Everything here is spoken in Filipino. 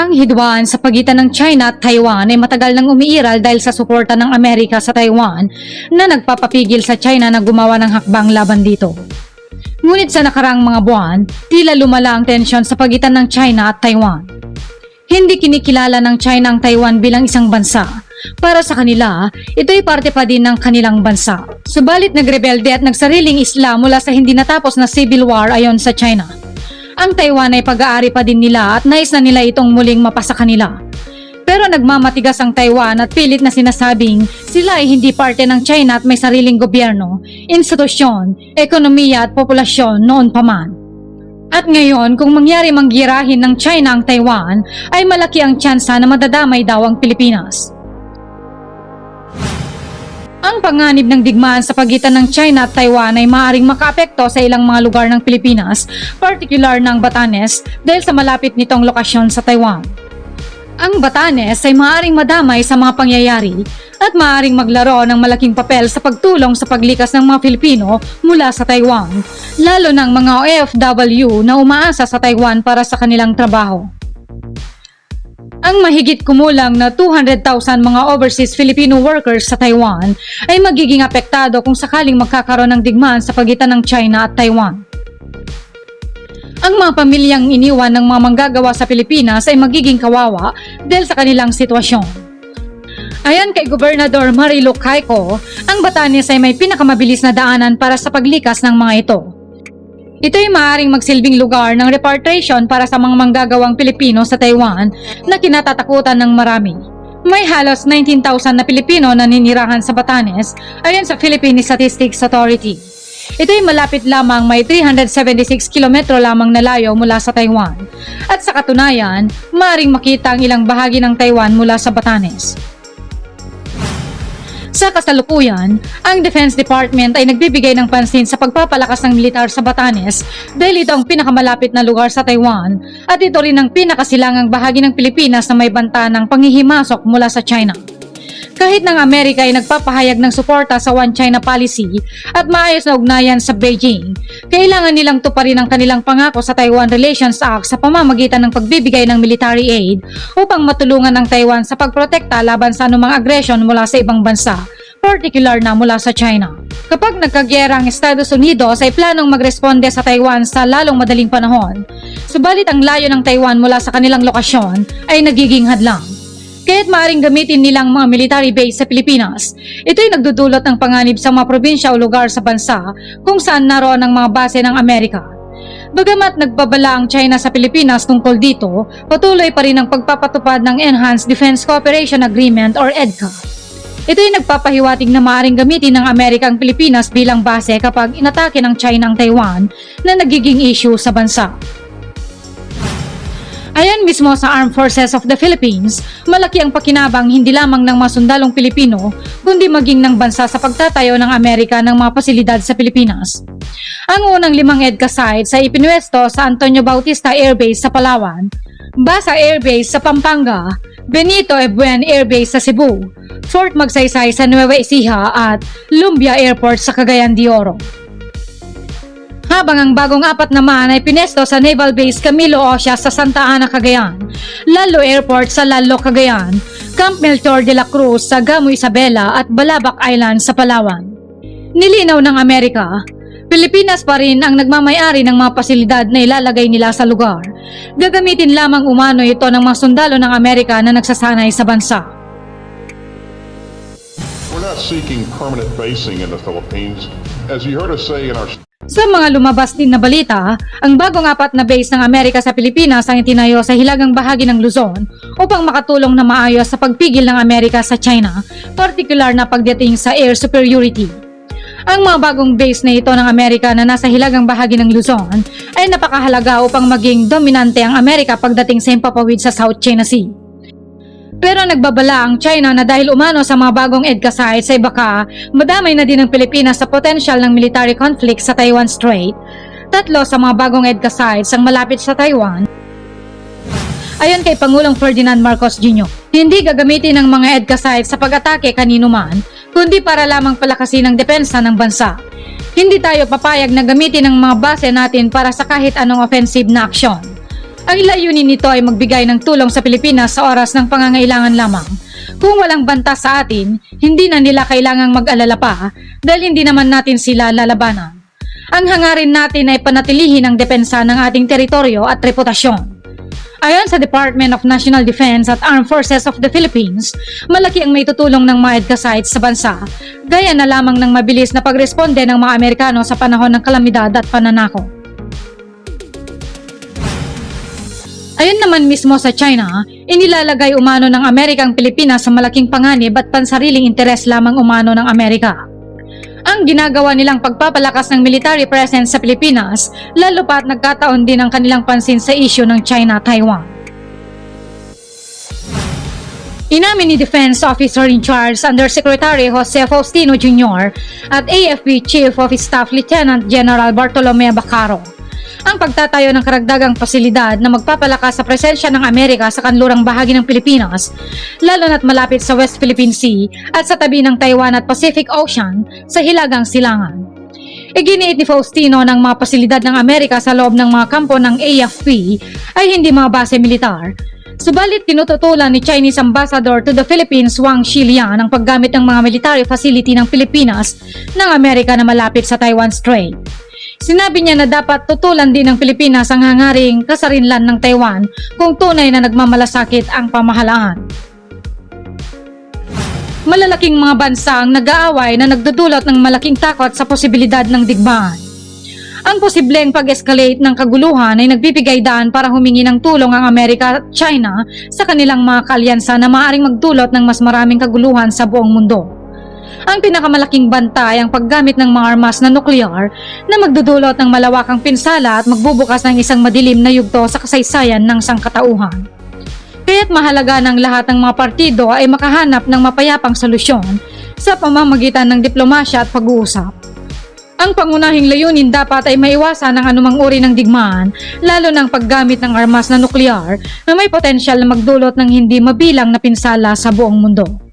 Ang hidwaan sa pagitan ng China at Taiwan ay matagal nang umiiral dahil sa suporta ng Amerika sa Taiwan na nagpapapigil sa China na gumawa ng hakbang laban dito. Ngunit sa nakaraang mga buwan, tila lumala ang tensyon sa pagitan ng China at Taiwan. Hindi kinikilala ng China ang Taiwan bilang isang bansa. Para sa kanila, ito'y parte pa din ng kanilang bansa. Subalit nagrebelde at nagsariling isla mula sa hindi natapos na civil war ayon sa China. Ang Taiwan ay pag-aari pa din nila at nais na nila itong muling mapasa kanila. Pero nagmamatigas ang Taiwan at pilit na sinasabing sila ay hindi parte ng China at may sariling gobyerno, institusyon, ekonomiya at populasyon noon pa man. At ngayon, kung mangyari manggirahin ng China ang Taiwan, ay malaki ang tsansa na madadamay daw ang Pilipinas. Ang panganib ng digmaan sa pagitan ng China at Taiwan ay maaaring makaapekto sa ilang mga lugar ng Pilipinas, particular ng Batanes dahil sa malapit nitong lokasyon sa Taiwan. Ang Batanes ay maaaring madamay sa mga pangyayari at maaaring maglaro ng malaking papel sa pagtulong sa paglikas ng mga Filipino mula sa Taiwan, lalo ng mga OFW na umaasa sa Taiwan para sa kanilang trabaho. Ang mahigit kumulang na 200,000 mga overseas Filipino workers sa Taiwan ay magiging apektado kung sakaling magkakaroon ng digmaan sa pagitan ng China at Taiwan. Ang mga pamilyang iniwan ng mga manggagawa sa Pilipinas ay magiging kawawa dahil sa kanilang sitwasyon. Ayon kay Gobernador Marilo Caico, ang Batanes ay may pinakamabilis na daanan para sa paglikas ng mga ito. Ito ay maaaring magsilbing lugar ng repatriation para sa mga manggagawang Pilipino sa Taiwan na kinatatakutan ng marami. May halos 19,000 na Pilipino na ninirahan sa Batanes ayon sa Philippine Statistics Authority. Ito ay malapit lamang may 376 kilometro lamang na layo mula sa Taiwan. At sa katunayan, maaaring makita ang ilang bahagi ng Taiwan mula sa Batanes. Sa kasalukuyan, ang Defense Department ay nagbibigay ng pansin sa pagpapalakas ng militar sa Batanes dahil ito ang pinakamalapit na lugar sa Taiwan at ito rin ang pinakasilangang bahagi ng Pilipinas na may banta ng panghihimasok mula sa China. Kahit ng Amerika ay nagpapahayag ng suporta sa One China policy at maayos na ugnayan sa Beijing, kailangan nilang tuparin ang kanilang pangako sa Taiwan Relations Act sa pamamagitan ng pagbibigay ng military aid upang matulungan ang Taiwan sa pagprotekta laban sa anumang aggression mula sa ibang bansa, particular na mula sa China. Kapag nagkagyera ang Estados Unidos ay planong magresponde sa Taiwan sa lalong madaling panahon, subalit ang layo ng Taiwan mula sa kanilang lokasyon ay nagiging hadlang. Kaya't maaaring gamitin nilang mga military base sa Pilipinas. Ito'y nagdudulot ng panganib sa mga probinsya o lugar sa bansa kung saan naroon ang mga base ng Amerika. Bagamat nagbabala ang China sa Pilipinas tungkol dito, patuloy pa rin ang pagpapatupad ng Enhanced Defense Cooperation Agreement or EDCA. Ito'y nagpapahiwatig na maaaring gamitin ng Amerika ang Pilipinas bilang base kapag inatake ng China ang Taiwan na nagiging issue sa bansa. Ayon mismo sa Armed Forces of the Philippines, malaki ang pakinabang hindi lamang ng mga sundalong Pilipino, kundi maging ng bansa sa pagtatayo ng Amerika ng mga pasilidad sa Pilipinas. Ang unang limang EDCA sites ay ipinwesto sa Antonio Bautista Air Base sa Palawan, Basa Air Base sa Pampanga, Benito Ebuen Air Base sa Cebu, Fort Magsaysay sa Nueva Ecija at Lumbia Airport sa Cagayan de Oro habang ang bagong apat naman ay pinesto sa Naval Base Camilo Osha sa Santa Ana, Cagayan, Lalo Airport sa Lalo, Cagayan, Camp Melchor de la Cruz sa Gamo Isabela at Balabac Island sa Palawan. Nilinaw ng Amerika, Pilipinas pa rin ang nagmamayari ng mga pasilidad na ilalagay nila sa lugar. Gagamitin lamang umano ito ng mga sundalo ng Amerika na nagsasanay sa bansa. We're not seeking permanent basing in the Philippines. As you heard us say in our Sa mga lumabas din na balita, ang bagong apat na base ng Amerika sa Pilipinas ang itinayo sa hilagang bahagi ng Luzon upang makatulong na maayos sa pagpigil ng Amerika sa China, partikular na pagdating sa air superiority. Ang mga bagong base na ito ng Amerika na nasa hilagang bahagi ng Luzon ay napakahalaga upang maging dominante ang Amerika pagdating sa himpapawid sa South China Sea. Pero nagbabala ang China na dahil umano sa mga bagong EDCA sites ay baka madamay na din ang Pilipinas sa potential ng military conflict sa Taiwan Strait. Tatlo sa mga bagong EDCA sites ang malapit sa Taiwan. Ayon kay Pangulong Ferdinand Marcos Jr., hindi gagamitin ng mga EDCA sites sa pag-atake kanino man, kundi para lamang palakasin ang depensa ng bansa. Hindi tayo papayag na gamitin ang mga base natin para sa kahit anong offensive na aksyon. Ang layunin nito ay magbigay ng tulong sa Pilipinas sa oras ng pangangailangan lamang. Kung walang banta sa atin, hindi na nila kailangang mag-alala pa dahil hindi naman natin sila lalabanan. Ang hangarin natin ay panatilihin ang depensa ng ating teritoryo at reputasyon. Ayon sa Department of National Defense at Armed Forces of the Philippines, malaki ang may tutulong ng mga EDCA sites sa bansa, gaya na lamang ng mabilis na pagresponde ng mga Amerikano sa panahon ng kalamidad at pananako. Ayon naman mismo sa China, inilalagay umano ng Amerika ang Pilipinas sa malaking panganib at pansariling interes lamang umano ng Amerika. Ang ginagawa nilang pagpapalakas ng military presence sa Pilipinas, lalo pa at nagkataon din ang kanilang pansin sa issue ng China-Taiwan. Inamin ni Defense Officer in Charge Undersecretary Jose Faustino Jr. at AFP Chief of Staff Lieutenant General Bartolome Bacaro ang pagtatayo ng karagdagang pasilidad na magpapalakas sa presensya ng Amerika sa kanlurang bahagi ng Pilipinas, lalo na't malapit sa West Philippine Sea at sa tabi ng Taiwan at Pacific Ocean sa Hilagang Silangan. Iginiit ni Faustino ng mga pasilidad ng Amerika sa loob ng mga kampo ng AFP ay hindi mga base militar, Subalit tinututulan ni Chinese Ambassador to the Philippines Wang Xilian ang paggamit ng mga military facility ng Pilipinas ng Amerika na malapit sa Taiwan Strait. Sinabi niya na dapat tutulan din ng Pilipinas ang hangaring kasarinlan ng Taiwan kung tunay na nagmamalasakit ang pamahalaan. Malalaking mga bansa ang nag-aaway na nagdudulot ng malaking takot sa posibilidad ng digmaan. Ang posibleng pag-escalate ng kaguluhan ay nagbibigay daan para humingi ng tulong ang Amerika at China sa kanilang mga kalyansa na maaaring magdulot ng mas maraming kaguluhan sa buong mundo. Ang pinakamalaking banta ay ang paggamit ng mga armas na nuklear na magdudulot ng malawakang pinsala at magbubukas ng isang madilim na yugto sa kasaysayan ng sangkatauhan. Kaya't mahalaga ng lahat ng mga partido ay makahanap ng mapayapang solusyon sa pamamagitan ng diplomasya at pag-uusap. Ang pangunahing layunin dapat ay maiwasan ang anumang uri ng digmaan, lalo ng paggamit ng armas na nuklear na may potensyal na magdulot ng hindi mabilang na pinsala sa buong mundo.